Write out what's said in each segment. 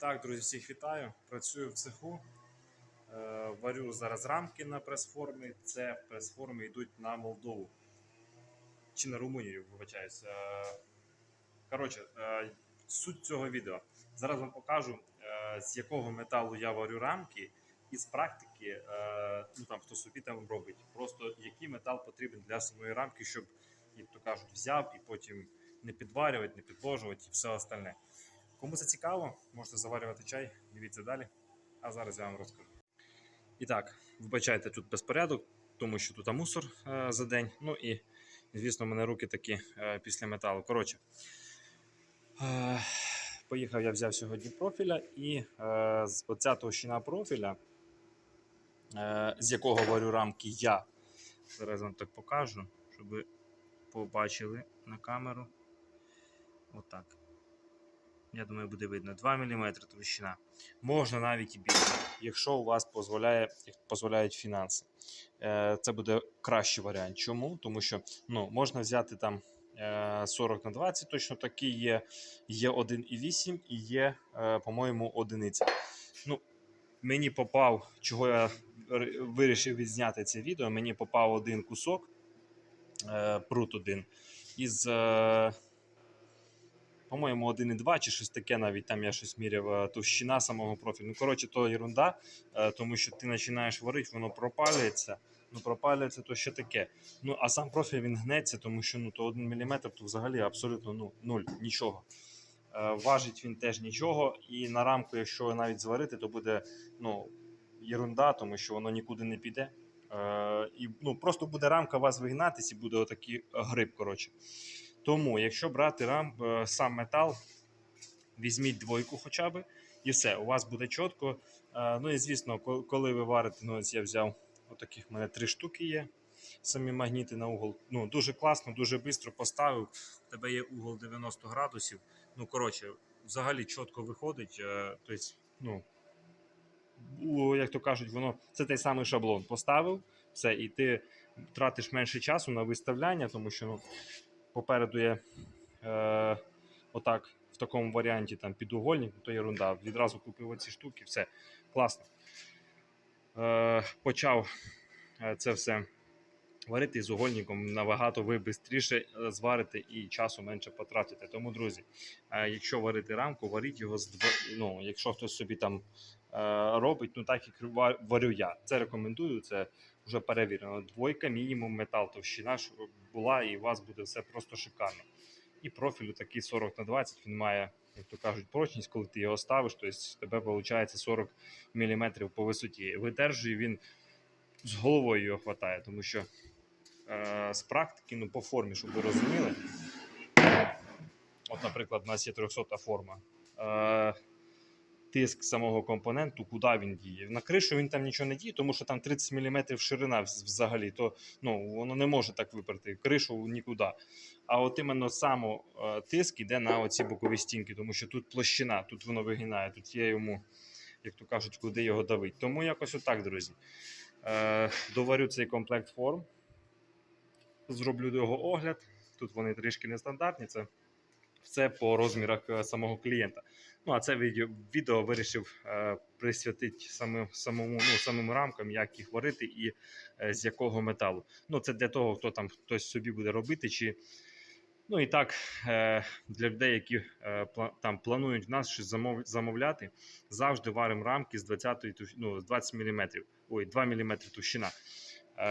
Так, друзі, всіх вітаю. Працюю в цеху. Е, Варю зараз рамки на прес-форми. Це прес-форми йдуть на Молдову. Чи на Румунію, вибачаюсь. Е, Коротше, е, суть цього відео. Зараз вам покажу, з якого металу я варю рамки, і з практики, ну там хто собі там робить, просто який метал потрібен для самої рамки, щоб, як то кажуть, взяв і потім не підварювати, не підложувати і все остальне. Кому це цікаво, можете заварювати чай, дивіться далі. А зараз я вам розкажу. І так, вибачайте, тут безпорядок, тому що тут мусор е, за день. Ну і, звісно, в мене руки такі е, після металу. Коротше, е, поїхав, я взяв сьогодні профіля, і е, оця товщина профіля, е, з якого варю рамки я. Зараз вам так покажу, щоб ви побачили на камеру. Отак. Я думаю, буде видно. 2 мм товщина. Можна навіть і більше, якщо у вас дозволяє, дозволяють фінанси. Е, Це буде кращий варіант. Чому? Тому що ну, можна взяти там е, 40 на 20, точно такий є. Є 1,8 і є, е, по-моєму, одиниця. Ну, мені попав, чого я вирішив відзняти це відео. Мені попав один кусок, е, прут один із. По-моєму, 1,2 чи щось таке, навіть там я щось міряв е, товщина самого профілю. Ну, коротше, то ерунда, е, тому що ти починаєш варити, воно пропалюється. Ну, пропалюється то ще таке. Ну, а сам профіль він гнеться, тому що ну, то 1 мм то взагалі абсолютно ну, нуль, нічого. Е, Важить він теж нічого, і на рамку, якщо навіть зварити, то буде ну, ерунда, тому що воно нікуди не піде. Е, і ну, просто буде рамка вас вигнатись і буде отакий гриб. коротше. Тому, якщо брати рам, е, сам метал, візьміть двойку хоча б, і все, у вас буде чітко. Е, Ну і звісно, коли ви варите, ну ось я взяв отаких в мене три штуки є. Самі магніти на угол. Ну, дуже класно, дуже швидко поставив. У тебе є угол 90 градусів. Ну, коротше, взагалі чітко виходить. Тобто, ну, як то кажуть, воно це той самий шаблон. Поставив все, і ти тратиш менше часу на виставляння, тому що ну, попереду є е, отак в такому варіанті там підугольник, то ерунда. Відразу купив оці штуки, все класно. Е, почав е, це все варити з угольником набагато ви швидше зварите і часу менше потратите. Тому, друзі, е, якщо варити рамку, варіть його з ну, якщо хтось собі там е, робить, ну так як варю я. Це рекомендую, це вже перевірено. Двойка, мінімум метал, товщина була, і у вас буде все просто шикарно. І профілю такий 40 на 20 він має, як то кажуть, прочність, коли ти його ставиш, тобто тебе виходить 40 мм по висоті. Видержує він з головою його хватає, тому що е, з практики, ну по формі, щоб ви розуміли. От, наприклад, у нас є 300 форма. Е, тиск самого компоненту, куди він діє. На кришу він там нічого не діє, тому що там 30 мм ширина взагалі, то ну, воно не може так виперти кришу нікуди. А от іменно само е, тиск іде на оці бокові стінки, тому що тут площина, тут воно вигинає, тут є йому, як то кажуть, куди його давить. Тому якось отак, друзі. Е, доварю цей комплект форм, зроблю його огляд. Тут вони трішки нестандартні. Це все по розмірах е, самого клієнта. Ну, а це відео, відео вирішив е, присвятити самим, самому, ну, самим рамкам, як їх варити і е, з якого металу. Ну, це для того, хто там хтось собі буде робити. чи Ну і так, е, для людей, які е, там планують в нас щось замов, замовляти, завжди варимо рамки з 20, ну, з 20 мм, ой, 2 мм товщина,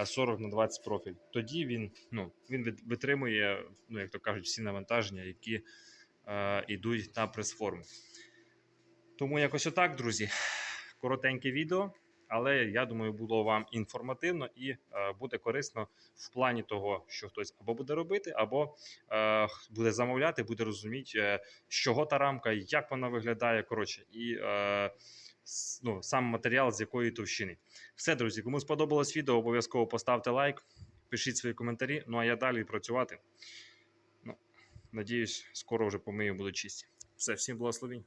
40 на 20 профіль. Тоді він, ну, він витримує, ну, як то кажуть, всі навантаження, які е, йдуть на прес-форму. Тому якось отак, друзі. Коротеньке відео, але я думаю, було вам інформативно і е, буде корисно в плані того, що хтось або буде робити, або е, буде замовляти, буде розуміти, е, з чого та рамка, як вона виглядає. Коротше, і е, ну, сам матеріал з якої товщини. Все, друзі, кому сподобалось відео, обов'язково поставте лайк, пишіть свої коментарі. Ну а я далі працювати. Ну, надіюсь, скоро вже помию будуть чисті. Все, всім благословінь.